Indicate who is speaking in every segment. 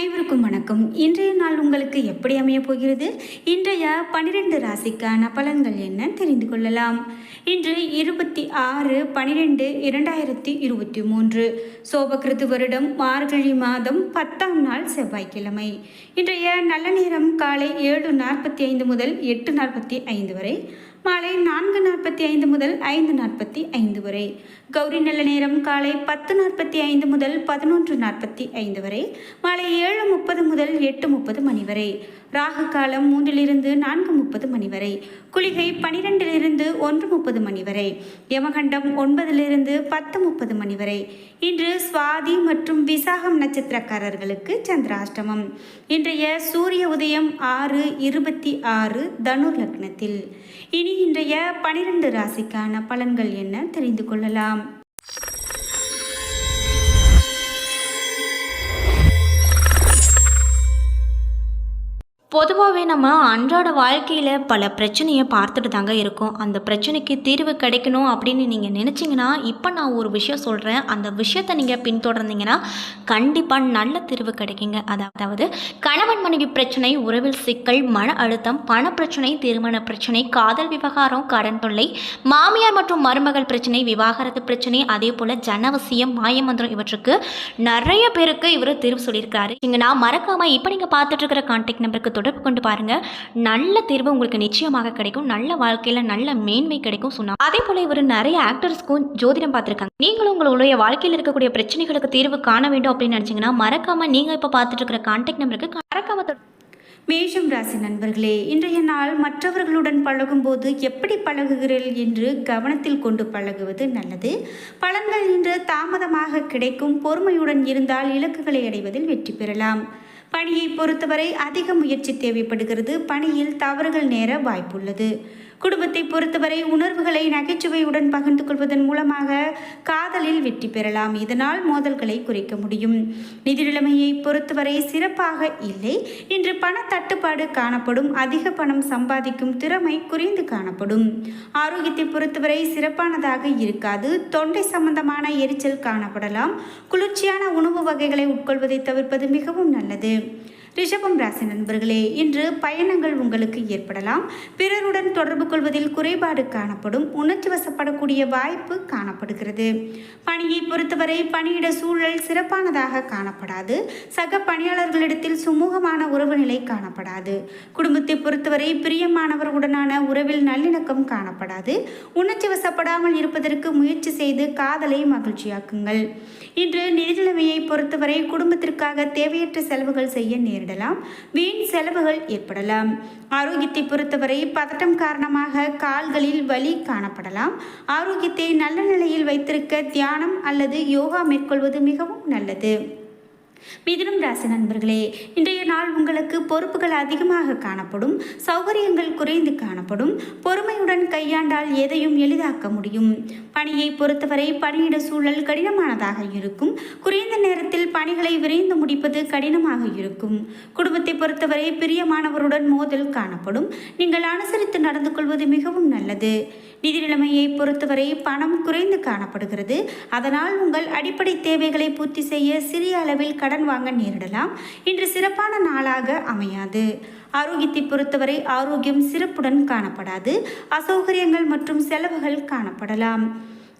Speaker 1: அனைவருக்கும் வணக்கம். இன்றைய நாள் உங்களுக்கு எப்படி அமையப் போகிறது? இன்றைய பனிரெண்டு ராசிக்கான பலன்கள் என்ன தெரிந்து கொள்ளலாம். இன்று இருபத்தி ஆறு பனிரெண்டு இரண்டாயிரத்தி இருபத்தி மூன்று. சோபகிருது வருடம் மார்கழி மாதம் பத்தாம் நாள் செவ்வாய்க்கிழமை. இன்றைய நல்ல நேரம் காலை ஏழு நாற்பத்தி ஐந்து முதல் எட்டு நாற்பத்தி ஐந்து வரை. மாலை நான்கு நாற்பத்தி ஐந்து முதல் ஐந்து நாற்பத்தி ஐந்து வரை. கௌரி நல்ல நேரம் காலை பத்து நாற்பத்தி ஐந்து முதல் பதினொன்று நாற்பத்தி ஐந்து வரை. மாலை ஏழு முப்பது முதல் எட்டு முப்பது மணி வரை. ராகு காலம் மூன்றிலிருந்து நான்கு முப்பது மணி வரை குளிகை பனிரெண்டிலிருந்து ஒன்று முப்பது மணி வரை யமகண்டம் ஒன்பதிலிருந்து பத்து முப்பது மணி வரை. இன்று சுவாதி மற்றும் விசாகம் நட்சத்திரக்காரர்களுக்கு சந்திராஷ்டமம். இன்றைய சூரிய உதயம் ஆறு இருபத்தி ஆறு தனு லக்னத்தில். இனி இன்றைய பனிரெண்டு ராசிக்கான பலன்கள் என்ன தெரிந்து கொள்ளலாம்.
Speaker 2: பொதுவாகவே நம்ம அன்றாட வாழ்க்கையில் பல பிரச்சனையை பார்த்துட்டு தாங்க இருக்கோம். அந்த பிரச்சனைக்கு தீர்வு கிடைக்கணும் அப்படின்னு நீங்கள் நினச்சிங்கன்னா இப்போ நான் ஒரு விஷயம் சொல்கிறேன் அந்த விஷயத்தை நீங்கள் பின்தொடர்ந்தீங்கன்னா கண்டிப்பாக நல்ல தீர்வு கிடைக்குங்க. அதாவது கணவன் மனைவி பிரச்சனை உறவில் சிக்கல் மன அழுத்தம் பண பிரச்சனை திருமண பிரச்சனை காதல் விவகாரம் கடன் தொல்லை மாமியார் மற்றும் மருமகள் பிரச்சனை விவாகரத்து பிரச்சனை அதே போல் ஜனவசியம் மாயமந்திரம் இவற்றுக்கு நிறைய பேருக்கு இவர் தீர்வு சொல்லியிருக்காரு இங்கே நான் மறக்காமல் இப்போ நீங்கள் பார்த்துட்டு இருக்கிற கான்டாக்ட் நம்பருக்கு தொடர்பு கொண்டு பாருங்க. நல்ல தீர்வு உங்களுக்கு நிச்சயமாக கிடைக்கும். நல்ல வாழ்க்கையில் நல்ல மேன்மை கிடைக்கும் சொன்னா. அதே போல் இவர் நிறைய ஆக்டர்ஸ்க்கும் ஜோதிடம் பார்த்துருக்காங்க. நீங்களும் உங்களுடைய வாழ்க்கையில் இருக்கக்கூடிய பிரச்சனைகளுக்கு தீர்வு காண வேண்டும் அப்படின்னு நினச்சிங்கன்னா மறக்காமல் நீங்கள் இப்போ பார்த்துட்டு இருக்கிற கான்டாக்ட் நம்பருக்கு மறக்காம
Speaker 1: மேஷம் ராசி நண்பர்களே இன்றைய நாள் மற்றவர்களுடன் பழகும்போது எப்படி பழகுகிறீர்கள் என்று கவனத்தில் கொண்டு பழகுவது நல்லது. பலன்கள் இன்று தாமதமாக கிடைக்கும். பொறுமையுடன் இருந்தால் இலக்குகளை அடைவதில் வெற்றி பெறலாம். பணியை பொறுத்தவரை அதிக முயற்சி தேவைப்படுகிறது. பணியில் தவறுகள் நேர வாய்ப்புள்ளது. குடும்பத்தை பொறுத்தவரை உணர்வுகளை நகைச்சுவையுடன் பகிர்ந்து கொள்வதன் மூலமாக காதலில் வெற்றி பெறலாம். இதனால் மோதல்களை குறைக்க முடியும். நிதி நிலைமையை பொறுத்தவரை சிறப்பாக இல்லை. இன்று பண தட்டுப்பாடு காணப்படும். அதிக பணம் சம்பாதிக்கும் திறமை குறைந்து காணப்படும். ஆரோக்கியத்தை பொறுத்தவரை சிறப்பானதாக இருக்காது. தொண்டை சம்பந்தமான எரிச்சல் காணப்படலாம். குளிர்ச்சியான உணவு வகைகளை உட்கொள்வதை தவிர்ப்பது மிகவும் நல்லது. ரிஷபம் ராசி நண்பர்களே இன்று பயணங்கள் உங்களுக்கு ஏற்படலாம். பிறருடன் தொடர்பு கொள்வதில் குறைபாடு காணப்படும் உணர்ச்சி வசப்படக்கூடிய வாய்ப்பு காணப்படுகிறது. பணியை பொறுத்தவரை பணியிட சூழல் சிறப்பானதாக காணப்படாது. சக பணியாளர்களிடத்தில் சுமூகமான உறவு நிலை காணப்படாது. குடும்பத்தை பொறுத்தவரை பிரியமானவர்களுடனான உறவில் நல்லிணக்கம் காணப்படாது. உணர்ச்சி வசப்படாமல் இருப்பதற்கு முயற்சி செய்து காதலை மகிழ்ச்சியாக்குங்கள். இன்று நிதிநிலைமையை பொறுத்தவரை குடும்பத்திற்காக தேவையற்ற செலவுகள் செய்ய நேரிடலாம். வீண் செலவுகள் ஏற்படலாம். ஆரோக்கியத்தை பொறுத்தவரை பதட்டம் காரணமாக கால்களில் வலி காணப்படலாம். ஆரோக்கியத்தை நல்ல நிலையில் வைத்திருக்க தியானம் அல்லது யோகா மேற்கொள்வது மிகவும் நல்லது. மிதுனம் ராசி நண்பர்களே இன்றைய நாள் உங்களுக்கு பொறுப்புகள் அதிகமாக காணப்படும் சௌகரியங்கள் குறைந்து காணப்படும் பொறுமையுடன் கையாண்டால் எதையும் எளிதாக்க முடியும். பணியை பொறுத்தவரை பணியிட சூழல் கடினமானதாக இருக்கும். குறைந்த நேரத்தில் பணிகளை விரைந்து முடிப்பது கடினமாக இருக்கும். குடும்பத்தை பொறுத்தவரை பிரியமானவருடன் மோதல் காணப்படும். நீங்கள் அனுசரித்து நடந்து கொள்வது மிகவும் நல்லது. நிதி நிலைமையை பொறுத்தவரை பணம் குறைந்து காணப்படுகிறது. அதனால் உங்கள் அடிப்படை தேவைகளை பூர்த்தி செய்ய சிறிய அளவில் கடன் வாங்க நேரிடலாம். இன்று சிறப்பான நாளாக அமையாது. ஆரோக்கியத்தை பொறுத்தவரை ஆரோக்கியம் சிறப்புடன் காணப்படாது. அசௌகரியங்கள் மற்றும் செலவுகள் காணப்படலாம்.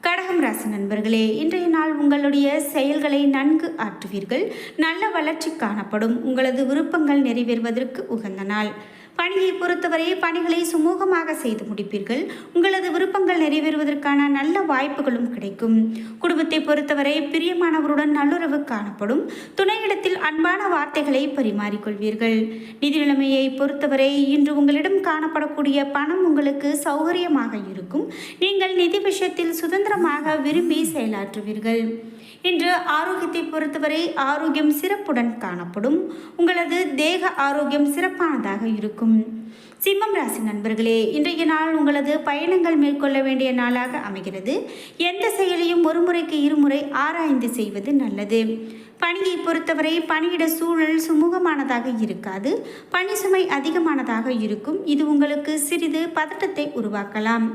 Speaker 1: கடகம் ராசி நண்பர்களே இன்றைய நாள் உங்களுடைய செயல்களை நன்கு ஆற்றுவீர்கள். நல்ல வளர்ச்சி காணப்படும். உங்களது விருப்பங்கள் நிறைவேறுவதற்கு உகந்த நாள். பணியை பொறுத்தவரை பணிகளை சுமூகமாக செய்து முடிப்பீர்கள். உங்களது விருப்பங்கள் நிறைவேறுவதற்கான நல்ல வாய்ப்புகளும் கிடைக்கும். குடும்பத்தை பொறுத்தவரை பிரியமானவருடன் நல்லுறவு காணப்படும். துணையிடத்தில் அன்பான வார்த்தைகளை பரிமாறிக்கொள்வீர்கள். நிதி நிலைமையை பொறுத்தவரை இன்று உங்களிடம் காணப்படக்கூடிய பணம் உங்களுக்கு சௌகரியமாக இருக்கும். நீங்கள் நிதி விஷயத்தில் சுதந்திரமாக விரும்பி செயலாற்றுவீர்கள். இன்று ஆரோக்கியத்தை பொறுத்தவரை ஆரோக்கியம் சிறப்புடன் காணப்படும். உங்களது தேக ஆரோக்கியம் சிறப்பானதாக இருக்கும். சிம்மம் ராசி நண்பர்களே இன்றைய நாள் உங்களது பயணங்கள் மேற்கொள்ள வேண்டிய நாளாக அமைகிறது. எந்த செயலையும் ஒரு முறைக்கு இருமுறை ஆராய்ந்து செய்வது நல்லது. பணியை பொறுத்தவரை பணியிட சூழல் சுமூகமானதாக இருக்காது. பணி சுமை அதிகமானதாக இருக்கும். இது உங்களுக்கு சிறிது பதட்டத்தை உருவாக்கலாம்.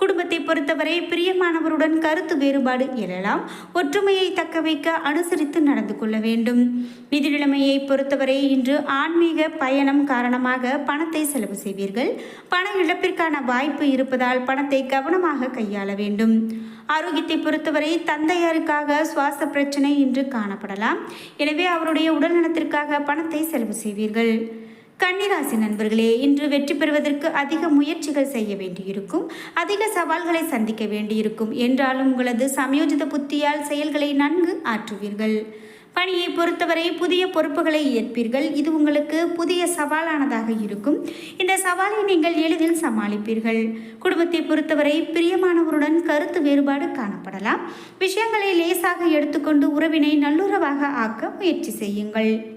Speaker 1: குடும்பத்தை பொறுத்தவரை பிரியமானவருடன் கருத்து வேறுபாடு எழலாம். ஒற்றுமையை தக்க வைக்க அனுசரித்து நடந்து கொள்ள வேண்டும். நிதி நிலைமையை பொறுத்தவரை இன்று ஆன்மீக பயணம் காரணமாக பணத்தை செலவு செய்வீர்கள். பண இழப்பிற்கான வாய்ப்பு இருப்பதால் பணத்தை கவனமாக கையாள வேண்டும். ஆரோக்கியத்தை பொறுத்தவரை தந்தையாருக்காக சுவாச பிரச்சனை இன்று காணப்படலாம். எனவே அவருடைய உடல்நலத்திற்காக பணத்தை செலவு செய்வீர்கள். கன்னிராசி நண்பர்களே இன்று வெற்றி பெறுவதற்கு அதிக முயற்சிகள் செய்ய வேண்டியிருக்கும். அதிக சவால்களை சந்திக்க வேண்டியிருக்கும். என்றாலும் உங்களது சமயோஜித புத்தியால் செயல்களை நன்கு ஆற்றுவீர்கள். பணியை பொறுத்தவரை புதிய பொறுப்புகளை ஏற்பீர்கள். இது உங்களுக்கு புதிய சவாலானதாக இருக்கும். இந்த சவாலை நீங்கள் எளிதில் சமாளிப்பீர்கள். குடும்பத்தை பொறுத்தவரை பிரியமானவருடன் கருத்து வேறுபாடு காணப்படலாம். விஷயங்களை லேசாக எடுத்துக்கொண்டு உறவினை நல்லுறவாக ஆக்க முயற்சி செய்யுங்கள்.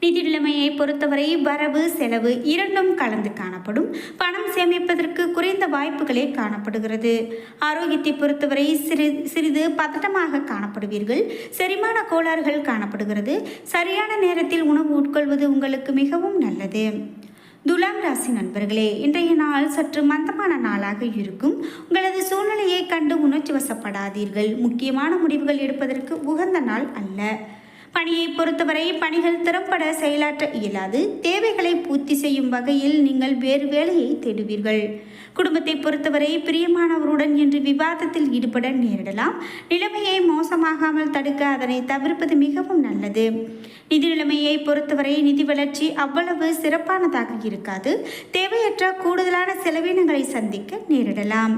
Speaker 1: நிதி நிலைமையை பொறுத்தவரை வரவு செலவு இரண்டும் கலந்து காணப்படும். பணம் சேமிப்பதற்கு குறைந்த வாய்ப்புகளே காணப்படுகிறது. ஆரோக்கியத்தை பொறுத்தவரை சிறு சிறிது பதட்டமாக காணப்படுவீர்கள். செரிமான கோளாறுகள் காணப்படுகிறது. சரியான நேரத்தில் உணவு உட்கொள்வது உங்களுக்கு மிகவும் நல்லது. துலாம் ராசி நண்பர்களே இன்றைய நாள் சற்று மந்தமான நாளாக இருக்கும். உங்களது சூழ்நிலையை கண்டு உணர்ச்சி வசப்படாதீர்கள். முக்கியமான முடிவுகள் எடுப்பதற்கு உகந்த நாள் அல்ல. பணியை பொறுத்தவரை பணிகள் திறம்பட செயலாற்ற இயலாது. தேவைகளை பூர்த்தி செய்யும் வகையில் நீங்கள் வேறு வேலையை தேடுவீர்கள். குடும்பத்தை பொறுத்தவரை பிரியமானவருடன் இன்று விவாதத்தில் ஈடுபட நேரிடலாம். நிலைமையை மோசமாகாமல் தடுக்க அதனை தவிர்ப்பது மிகவும் நல்லது. நிதி நிலைமையை பொறுத்தவரை நிதி வளர்ச்சி அவ்வளவு சிறப்பானதாக இருக்காது. தேவையற்ற கூடுதலான செலவினங்களை சந்திக்க நேரிடலாம்.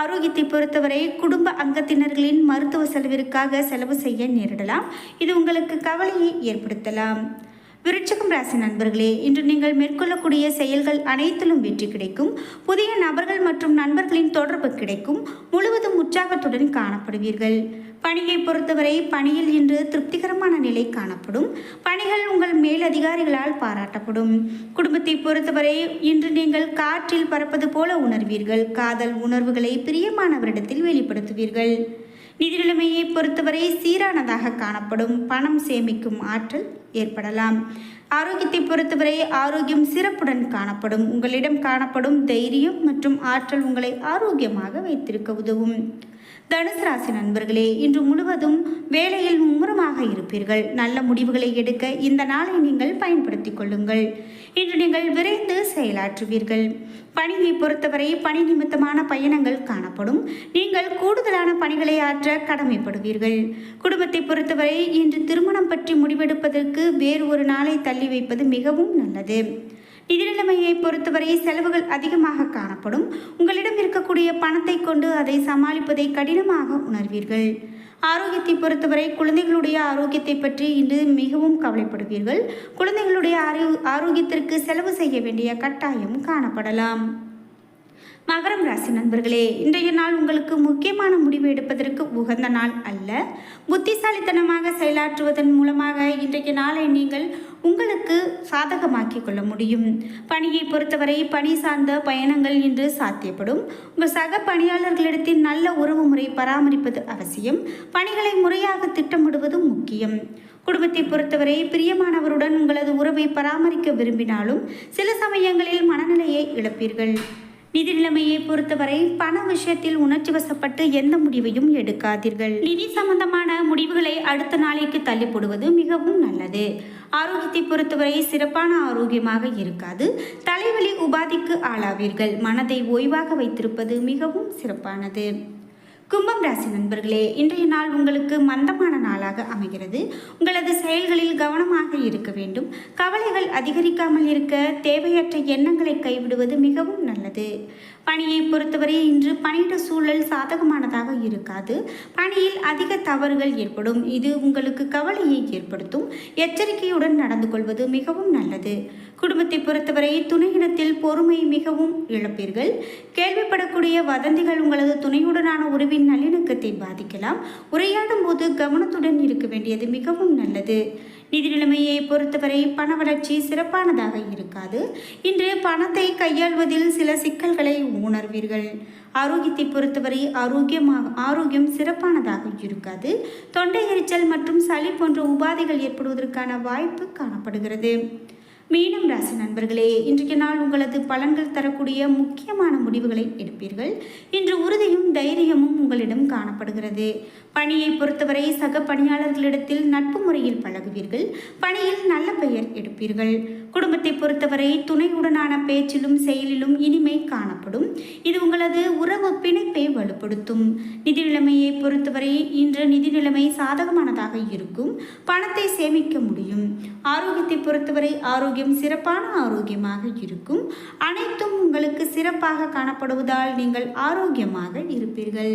Speaker 1: ஆரோக்கியத்தை பொறுத்தவரை குடும்ப அங்கத்தினர்களின் மருத்துவ செலவிற்காக செலவு செய்ய நேரிடலாம். இது உங்களுக்கு கவலையை ஏற்படுத்தலாம். விருட்சகம் ராசி நண்பர்களே இன்று நீங்கள் மேற்கொள்ளக்கூடிய செயல்கள் அனைத்திலும் வெற்றி கிடைக்கும். புதிய நபர்கள் மற்றும் நண்பர்களின் தொடர்பு கிடைக்கும். முழுவதும் உற்சாகத்துடன் காணப்படுவீர்கள். பணியை பொறுத்தவரை பணியில் இன்று திருப்திகரமான நிலை காணப்படும். பணிகள் உங்கள் மேலதிகாரிகளால் பாராட்டப்படும். குடும்பத்தை பொறுத்தவரை இன்று நீங்கள் காற்றில் பறப்பது போல உணர்வீர்கள். காதல் உணர்வுகளை பிரியமானவரிடத்தில் வெளிப்படுத்துவீர்கள். நிதி நிலைமையை பொறுத்தவரை சீரானதாக காணப்படும். பணம் சேமிக்கும் ஆற்றல் ஏற்படலாம். ஆரோக்கியத்தை பொறுத்தவரை ஆரோக்கியம் சிறப்புடன் காணப்படும். உங்களிடம் காணப்படும் தைரியம் மற்றும் ஆற்றல் உங்களை ஆரோக்கியமாக வைத்திருக்க உதவும். தனுசு ராசி நண்பர்களே இன்று முழுவதும் வேலையில் இருப்பீர்கள். நல்ல முடிவுகளை எடுக்க இந்த நாளை நீங்கள் பயன்படுத்திக் கொள்ளுங்கள். இன்று நீங்கள் விரைந்து செயலாற்றுவீர்கள். பணியை பொறுத்தவரை பணி நிமித்தமான பயணங்கள் காணப்படும். நீங்கள் கூடுதலான பணிகளை ஆற்ற கடமைப்படுவீர்கள். குடும்பத்தை பொறுத்தவரை இன்று திருமணம் பற்றி முடிவெடுப்பதற்கு வேறு ஒரு நாளை தள்ளி வைப்பது மிகவும் நல்லது. நிதி நிலைமையை பொறுத்தவரை செலவுகள் அதிகமாக காணப்படும். உங்களிடம் இருக்கக்கூடிய பணத்தை கொண்டு அதை சமாளிப்பதை கடினமாக உணர்வீர்கள். ஆரோக்கியத்தை பொறுத்தவரை குழந்தைகளுடைய ஆரோக்கியத்தை பற்றி இன்று மிகவும் கவலைப்படுவீர்கள். குழந்தைகளுடைய ஆரோ ஆரோக்கியத்திற்கு செலவு செய்ய வேண்டிய கட்டாயம் காணப்படலாம். மகரம் ராசி நண்பர்களே இன்றைய நாள் உங்களுக்கு முக்கியமான முடிவு எடுப்பதற்கு உகந்த நாள் அல்ல. புத்திசாலித்தனமாக செயலாற்றுவதன் மூலமாக இன்றைய நாளை நீங்கள் உங்களுக்கு சாதகமாக்கிக் கொள்ள முடியும். பணியை பொறுத்தவரை பணி சார்ந்த பயணங்கள் இன்று சாத்தியப்படும். உங்கள் சக பணியாளர்களிடத்தில் நல்ல உறவு முறை பராமரிப்பது அவசியம். பணிகளை முறையாக திட்டமிடுவது முக்கியம். குடும்பத்தை பொறுத்தவரை பிரியமானவருடன் உங்களது உறவை பராமரிக்க விரும்பினாலும் சில சமயங்களில் மனநிலையை இழப்பீர்கள். நிதி நிலைமையை பொறுத்தவரை பண விஷயத்தில் உணர்ச்சி வசப்பட்டு எந்த முடிவையும் எடுக்காதீர்கள். நிதி சம்பந்தமான முடிவுகளை அடுத்த நாளைக்கு தள்ளி போடுவது மிகவும் நல்லது. ஆரோக்கியத்தை பொறுத்தவரை சிறப்பான ஆரோக்கியமாக இருக்காது. தலைவலி உபாதிக்கு ஆளாவீர்கள். மனதை ஓய்வாக வைத்திருப்பது மிகவும் சிறப்பானது. கும்பம் ராசி நண்பர்களே இன்றைய நாள் உங்களுக்கு மந்தமான நாளாக அமைகிறது. உங்களது செயல்களில் கவனமாக இருக்க வேண்டும். கவலைகள் அதிகரிக்காமல் இருக்க தேவையற்ற எண்ணங்களை கைவிடுவது மிகவும் நல்லது. பணியை பொறுத்தவரை இன்று பணியிட சூழல் சாதகமானதாக இருக்காது. பணியில் அதிக தவறுகள் ஏற்படும். இது உங்களுக்கு கவலையை ஏற்படுத்தும். எச்சரிக்கையுடன் நடந்து கொள்வது மிகவும் நல்லது. குடும்பத்தை பொறுத்தவரை துணையிடத்தில் பொறுமை மிகவும் இழப்பீர்கள். கேள்விப்படக்கூடிய வதந்திகள் உங்களது துணையுடனான உறவின் நல்லிணக்கத்தை பாதிக்கலாம். உரையாடும் போது கவனத்துடன் இருக்க வேண்டியது மிகவும் நல்லது. நிதி நிலைமையை பொறுத்தவரை பண வளர்ச்சி சிறப்பானதாக இருக்காது. இன்று பணத்தை கையாள்வதில் சில சிக்கல்களை உணர்வீர்கள். ஆரோக்கியத்தை பொறுத்தவரை ஆரோக்கியமாக ஆரோக்கியம் சிறப்பானதாக இருக்காது. தொண்டை எரிச்சல் மற்றும் சளி போன்ற உபாதைகள் ஏற்படுவதற்கான வாய்ப்பு காணப்படுகிறது. மீனம் ராசி நண்பர்களே இன்றைய நாள் உங்களது பலன்கள் தரக்கூடிய முக்கியமான முடிவுகளை எடுப்பீர்கள். இன்று உறுதியும் தைரியமும் உங்களிடம் காணப்படுகிறது. பணியை பொறுத்தவரை சக பணியாளர்களிடத்தில் நட்பு முறையில் பழகுவீர்கள். பணியில் நல்ல பெயர் எடுப்பீர்கள். குடும்பத்தை பொறுத்தவரை துணையுடனான பேச்சிலும் செயலிலும் இனிமை காணப்படும். இது உங்களது உறவு பிணைப்பை வலுப்படுத்தும். நிதி நிலைமையை பொறுத்தவரை இன்று நிதி நிலைமை சாதகமானதாக இருக்கும். பணத்தை சேமிக்க முடியும். ஆரோக்கியத்தை பொறுத்தவரை ஆரோக்கியம் சிறப்பான ஆரோக்கியமாக இருக்கும். அனைத்தும் உங்களுக்கு சிறப்பாக காணப்படுவதால் நீங்கள் ஆரோக்கியமாக இருப்பீர்கள்.